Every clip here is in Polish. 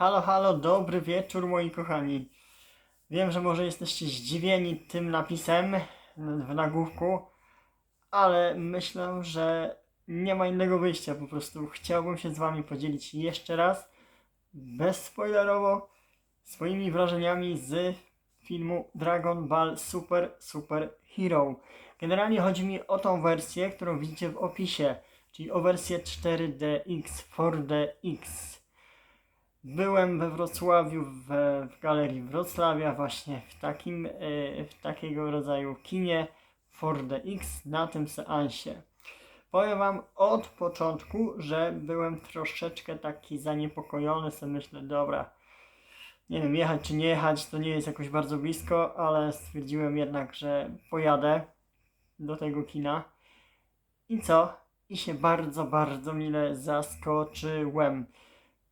Halo, halo, dobry wieczór moi kochani. Wiem, że może jesteście zdziwieni tym napisem w nagłówku, ale myślę, że nie ma innego wyjścia. Po prostu chciałbym się z wami podzielić jeszcze raz, bezspoilerowo, swoimi wrażeniami z filmu Dragon Ball Super Super Hero. Generalnie chodzi mi o tą wersję, którą widzicie w opisie, czyli o wersję 4DX, 4DX. Byłem we Wrocławiu w, w galerii Wrocławia właśnie w takim, e, w takiego rodzaju kinie 4DX na tym seansie. Powiem wam od początku, że byłem troszeczkę taki zaniepokojony, sobie myślę, dobra, nie wiem, jechać czy nie jechać, to nie jest jakoś bardzo blisko, ale stwierdziłem jednak, że pojadę do tego kina. I co? I się bardzo, bardzo mile zaskoczyłem.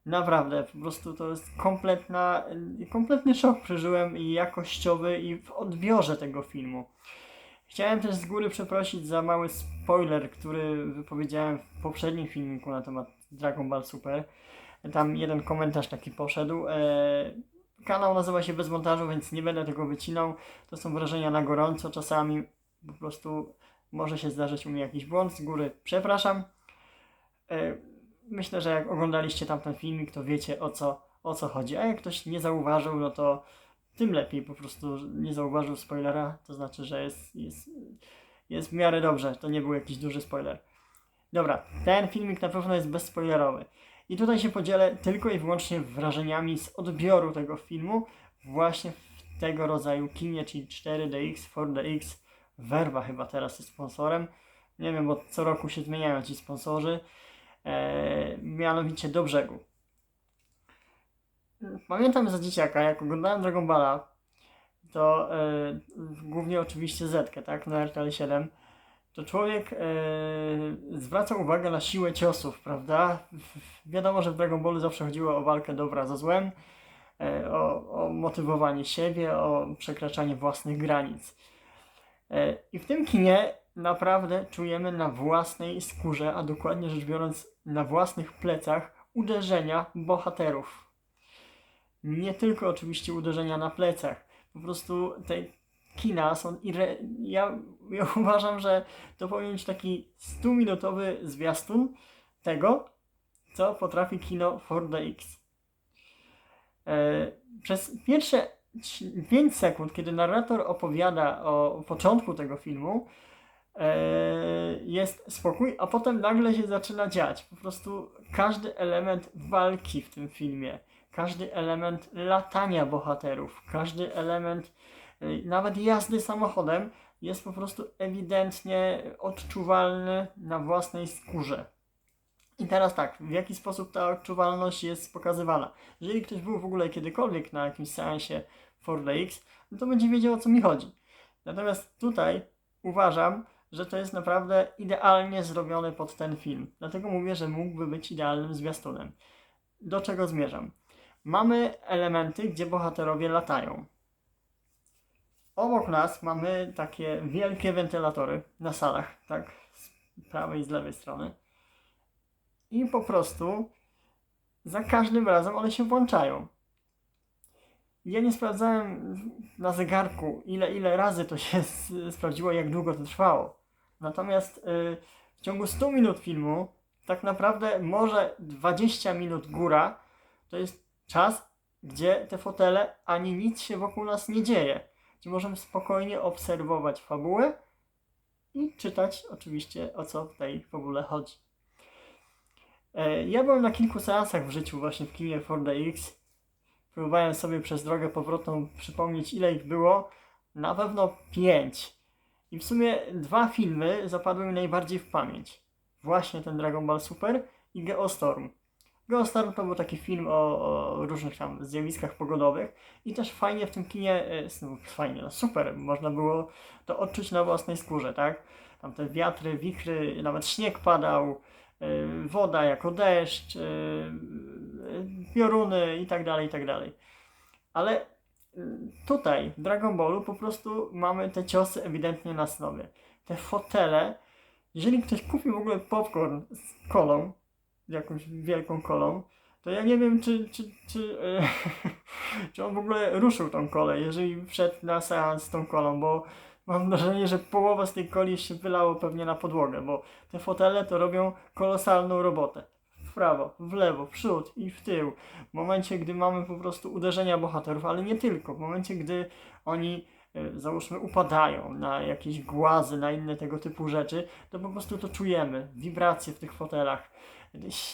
Naprawdę, po prostu to jest kompletna, kompletny szok przeżyłem i jakościowy i w odbiorze tego filmu. Chciałem też z góry przeprosić za mały spoiler, który wypowiedziałem w poprzednim filmiku na temat Dragon Ball Super. Tam jeden komentarz taki poszedł. E, kanał nazywa się Bez Montażu, więc nie będę tego wycinał. To są wrażenia na gorąco czasami. Po prostu może się zdarzyć u mnie jakiś błąd. Z góry przepraszam. Myślę, że jak oglądaliście tamten filmik, to wiecie o co, o co chodzi. A jak ktoś nie zauważył, no to tym lepiej po prostu nie zauważył spoilera. To znaczy, że jest, jest, jest w miarę dobrze. To nie był jakiś duży spoiler. Dobra, ten filmik na pewno jest bezspoilerowy. I tutaj się podzielę tylko i wyłącznie wrażeniami z odbioru tego filmu właśnie w tego rodzaju kinie, czyli 4DX, 4DX. Verba chyba teraz jest sponsorem. Nie wiem, bo co roku się zmieniają ci sponsorzy. Eee, mianowicie do brzegu. Pamiętam za dzieciaka, jak oglądałem Dragon Balla, to e, głównie oczywiście Zetkę, tak, na RTL 7, to człowiek e, zwraca uwagę na siłę ciosów, prawda? Wiadomo, że w Dragon Ballu zawsze chodziło o walkę dobra ze złem, e, o, o motywowanie siebie, o przekraczanie własnych granic. E, I w tym kinie naprawdę czujemy na własnej skórze, a dokładnie rzecz biorąc na własnych plecach uderzenia bohaterów. Nie tylko oczywiście uderzenia na plecach. Po prostu te kina są irre... Ja, ja uważam, że to powinien być taki 100-minutowy zwiastun tego, co potrafi kino 4DX. E, przez pierwsze 5 sekund, kiedy narrator opowiada o początku tego filmu, jest spokój, a potem nagle się zaczyna dziać. Po prostu każdy element walki w tym filmie, każdy element latania bohaterów, każdy element y, nawet jazdy samochodem jest po prostu ewidentnie odczuwalny na własnej skórze. I teraz tak, w jaki sposób ta odczuwalność jest pokazywana? Jeżeli ktoś był w ogóle kiedykolwiek na jakimś seansie 4DX, no to będzie wiedział o co mi chodzi. Natomiast tutaj uważam, że to jest naprawdę idealnie zrobione pod ten film. Dlatego mówię, że mógłby być idealnym zwiastunem. Do czego zmierzam? Mamy elementy, gdzie bohaterowie latają. Obok nas mamy takie wielkie wentylatory na salach, tak, z prawej i z lewej strony. I po prostu za każdym razem one się włączają. Ja nie sprawdzałem na zegarku, ile, ile razy to się sprawdziło, jak długo to trwało. Natomiast y, w ciągu 100 minut filmu, tak naprawdę może 20 minut góra, to jest czas, gdzie te fotele ani nic się wokół nas nie dzieje. Gdzie możemy spokojnie obserwować fabułę i czytać oczywiście o co w tej fabule chodzi. E, Ja byłem na kilku seansach w życiu właśnie w kinie 4DX. Próbowałem sobie przez drogę powrotną przypomnieć ile ich było. Na pewno pięć. I w sumie dwa filmy zapadły mi najbardziej w pamięć. Właśnie ten Dragon Ball Super i Geostorm. Geostorm to był taki film o, o różnych tam zjawiskach pogodowych i też fajnie w tym kinie, e, no, fajnie, no super, można było to odczuć na własnej skórze, tak? Tam te wiatry, wichry, nawet śnieg padał, e, woda jako deszcz, e, pioruny i tak dalej, i tak dalej. Ale tutaj w Dragon Ballu po prostu mamy te ciosy ewidentnie na snowie. Te fotele, jeżeli ktoś kupi w ogóle popcorn z kolą, jakąś wielką kolą, to ja nie wiem, czy, czy, czy, e, czy on w ogóle ruszył tą kolę, jeżeli wszedł na seans z tą kolą, bo mam wrażenie, że połowa z tej coli się wylało pewnie na podłogę, bo te fotele to robią kolosalną robotę. Prawo, w lewo, w przód i w tył. W momencie, gdy mamy po prostu uderzenia bohaterów, ale nie tylko. W momencie, gdy oni e, załóżmy upadają na jakieś głazy, na inne tego typu rzeczy, to po prostu to czujemy. Wibracje w tych fotelach,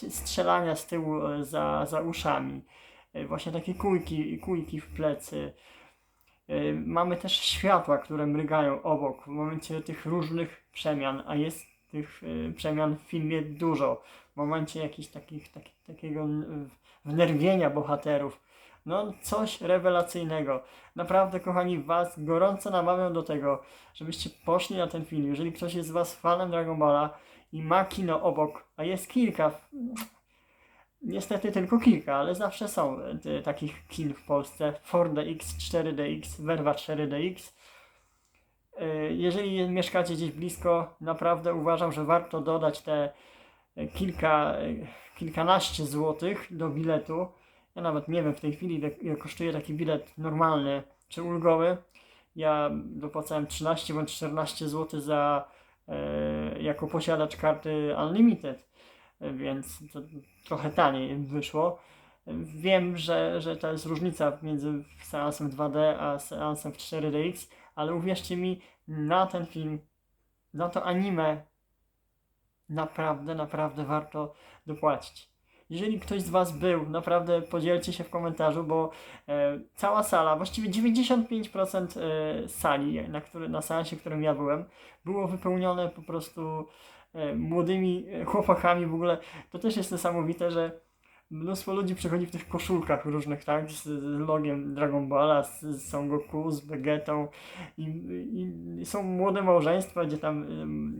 strzelania z tyłu e, za, za uszami, e, właśnie takie kujki, kujki w plecy. Mamy też światła, które mrygają obok w momencie tych różnych przemian, a jest tych przemian w filmie dużo. Momencie jakichś takich, taki, takiego wnerwienia bohaterów. No, coś rewelacyjnego. Naprawdę, kochani, Was gorąco namawiam do tego, żebyście poszli na ten film. Jeżeli ktoś jest z Was fanem Dragon Balla i ma kino obok, a jest kilka, niestety tylko kilka, ale zawsze są e, takich kin w Polsce. 4DX, 4DX, Verva 4DX. E, Jeżeli mieszkacie gdzieś blisko, naprawdę uważam, że warto dodać te kilka, kilkanaście złotych do biletu. Ja nawet nie wiem w tej chwili, ile- kosztuje taki bilet normalny czy ulgowy. Ja dopłacałem 13 bądź 14 zł za e, jako posiadacz karty Unlimited, więc to trochę taniej wyszło. Wiem, że, że to jest różnica między seansem 2D a seansem w 4DX, ale uwierzcie mi, na ten film, na to anime naprawdę, naprawdę warto dopłacić. Jeżeli ktoś z Was był, naprawdę podzielcie się w komentarzu, bo e, cała sala, właściwie 95% e, sali, na, który, na seansie, w którym ja byłem, było wypełnione po prostu e, młodymi e, chłopakami. W ogóle to też jest niesamowite, że mnóstwo ludzi przychodzi w tych koszulkach różnych, tak, z, z logiem Dragon Balla, z, z Son Goku, z Vegetą i, i, i są młode małżeństwa, gdzie tam,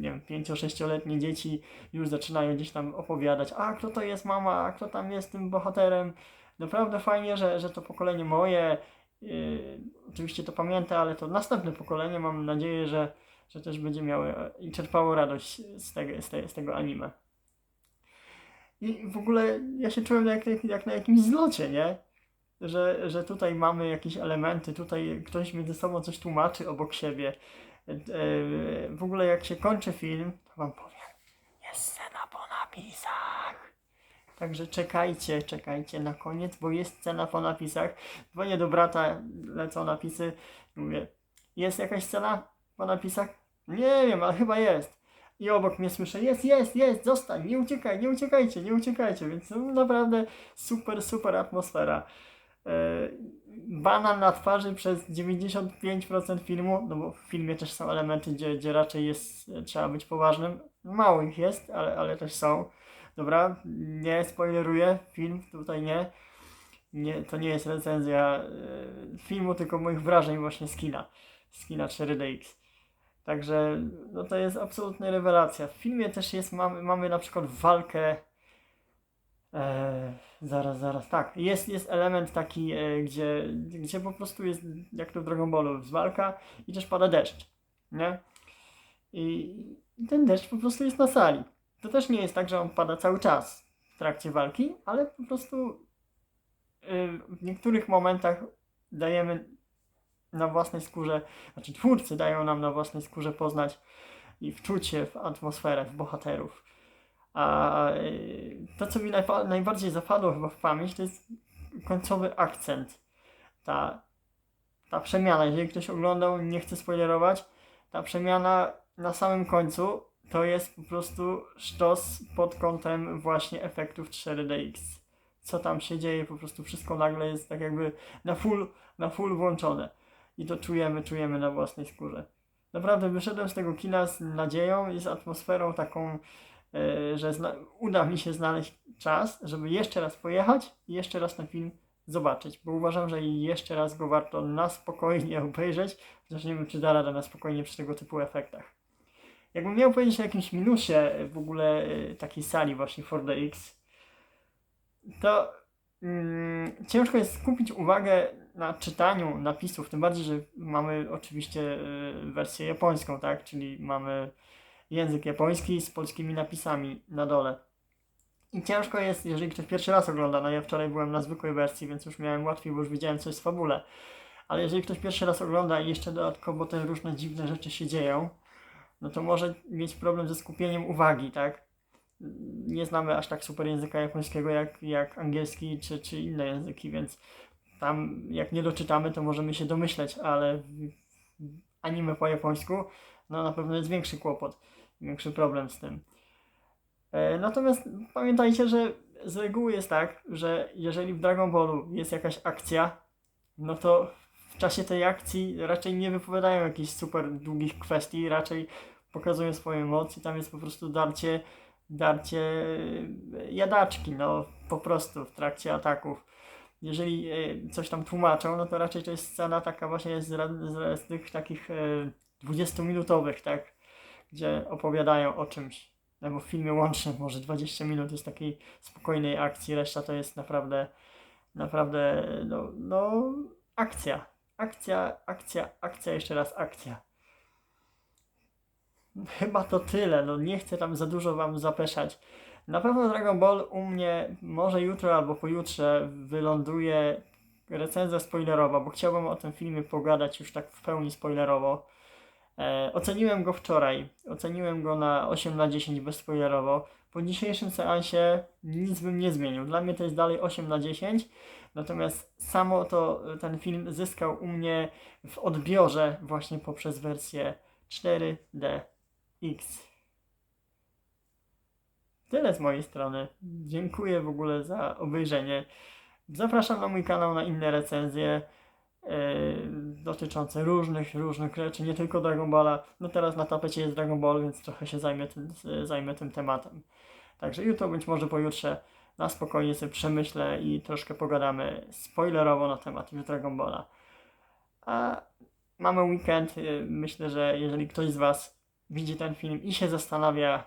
nie wiem, 5-6-letnie dzieci już zaczynają gdzieś tam opowiadać, a kto to jest mama, a kto tam jest tym bohaterem. Naprawdę fajnie, że, że to pokolenie moje, yy, oczywiście to pamięta, ale to następne pokolenie, mam nadzieję, że, że też będzie miało i czerpało radość z tego, z, te, z tego anime. I w ogóle ja się czułem jak, jak na jakimś zlocie, nie? Że, że tutaj mamy jakieś elementy, tutaj ktoś między sobą coś tłumaczy obok siebie. W ogóle jak się kończy film, to wam powiem, jest scena po napisach. Także czekajcie, czekajcie na koniec, bo jest scena po napisach. Dzwonię do brata, lecą napisy. Mówię, jest jakaś scena po napisach? Nie wiem, ale chyba jest. I obok mnie słyszę, jest, jest, jest, zostań, nie uciekaj, nie uciekajcie, nie uciekajcie. Więc no, naprawdę super, super atmosfera. E, banan na twarzy przez 95% filmu, no bo w filmie też są elementy, gdzie, gdzie raczej jest, e, trzeba być poważnym. Mało ich jest, ale, ale też są. Dobra, nie spoileruję, film tutaj nie. nie to nie jest recenzja e, filmu, tylko moich wrażeń właśnie z kina, z kina 4DX. Także no to jest absolutna rewelacja. W filmie też jest, mamy, mamy na przykład walkę. Zaraz, zaraz, tak. Jest, jest element taki, e, gdzie, gdzie po prostu jest, jak to w Dragon Ballu, walka i też pada deszcz. Nie? I, I ten deszcz po prostu jest na sali. To też nie jest tak, że on pada cały czas w trakcie walki, ale po prostu e, w niektórych momentach dajemy na własnej skórze, znaczy twórcy dają nam na własnej skórze poznać i wczuć się w atmosferę, w bohaterów. A y, to, co mi najbardziej zapadło chyba w pamięć, to jest końcowy akcent. Ta, ta przemiana, jeżeli ktoś oglądał, nie chcę spoilerować, ta przemiana na samym końcu to jest po prostu sztos pod kątem właśnie efektów 4DX. Co tam się dzieje, po prostu wszystko nagle jest tak jakby na full, na full włączone i to czujemy, czujemy na własnej skórze. Naprawdę wyszedłem z tego kina z nadzieją i z atmosferą taką, e, że zna- uda mi się znaleźć czas, żeby jeszcze raz pojechać i jeszcze raz ten film zobaczyć, bo uważam, że jeszcze raz go warto na spokojnie obejrzeć, chociaż nie wiem, czy da radę na spokojnie przy tego typu efektach. Jakbym miał powiedzieć o jakimś minusie w ogóle e, takiej sali właśnie 4DX, to mm, ciężko jest skupić uwagę na czytaniu napisów, tym bardziej, że mamy oczywiście wersję japońską, tak? Czyli mamy język japoński z polskimi napisami na dole. I ciężko jest, jeżeli ktoś pierwszy raz ogląda, no ja wczoraj byłem na zwykłej wersji, więc już miałem łatwiej, bo już widziałem coś w fabule. Ale jeżeli ktoś pierwszy raz ogląda i jeszcze dodatkowo te różne dziwne rzeczy się dzieją, no to może mieć problem ze skupieniem uwagi, tak? Nie znamy aż tak super języka japońskiego jak, jak angielski czy, czy inne języki, więc tam jak nie doczytamy, to możemy się domyśleć, ale anime po japońsku, no na pewno jest większy kłopot, większy problem z tym. E, Natomiast pamiętajcie, że z reguły jest tak, że jeżeli w Dragon Ballu jest jakaś akcja, no to w czasie tej akcji raczej nie wypowiadają jakichś super długich kwestii, raczej pokazują swoje moc i tam jest po prostu darcie, darcie e, jadaczki, no po prostu w trakcie ataków. Jeżeli e, coś tam tłumaczą, no to raczej to jest scena taka właśnie z, z, z tych takich 20-minutowych, tak, gdzie opowiadają o czymś. Bo w filmie łącznie może 20 minut jest takiej spokojnej akcji, reszta to jest naprawdę, naprawdę, no, no akcja. Akcja, akcja, akcja, jeszcze raz akcja. Chyba to tyle, no nie chcę tam za dużo wam zapeszać. Na pewno Dragon Ball u mnie może jutro albo pojutrze wyląduje recenzja spoilerowa, bo chciałbym o tym filmie pogadać już tak w pełni spoilerowo. E, oceniłem go wczoraj. Oceniłem go na 8 na 10 bezspoilerowo. Po dzisiejszym seansie nic bym nie zmienił. Dla mnie to jest dalej 8 na 10. Natomiast samo to ten film zyskał u mnie w odbiorze właśnie poprzez wersję 4DX. Tyle z mojej strony. Dziękuję w ogóle za obejrzenie. Zapraszam na mój kanał na inne recenzje e, dotyczące różnych, różnych rzeczy, nie tylko Dragon Balla. No teraz na tapecie jest Dragon Ball, więc trochę się zajmę tym, zajmę tym tematem. Także jutro, być może pojutrze na spokojnie sobie przemyślę i troszkę pogadamy spoilerowo na temat już Dragon Balla. A mamy weekend. y, Myślę, że jeżeli ktoś z Was widzi ten film i się zastanawia,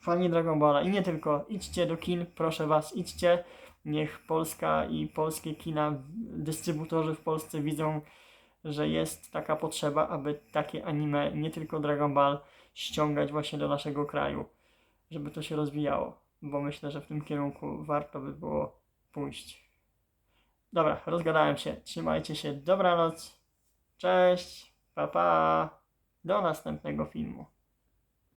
fani Dragon Balla i nie tylko, idźcie do kin, proszę Was, idźcie. Niech Polska i polskie kina, dystrybutorzy w Polsce widzą, że jest taka potrzeba, aby takie anime, nie tylko Dragon Ball, ściągać właśnie do naszego kraju, żeby to się rozwijało, bo myślę, że w tym kierunku warto by było pójść. Dobra, rozgadałem się. Trzymajcie się. Dobranoc. Cześć. Pa pa. Do następnego filmu.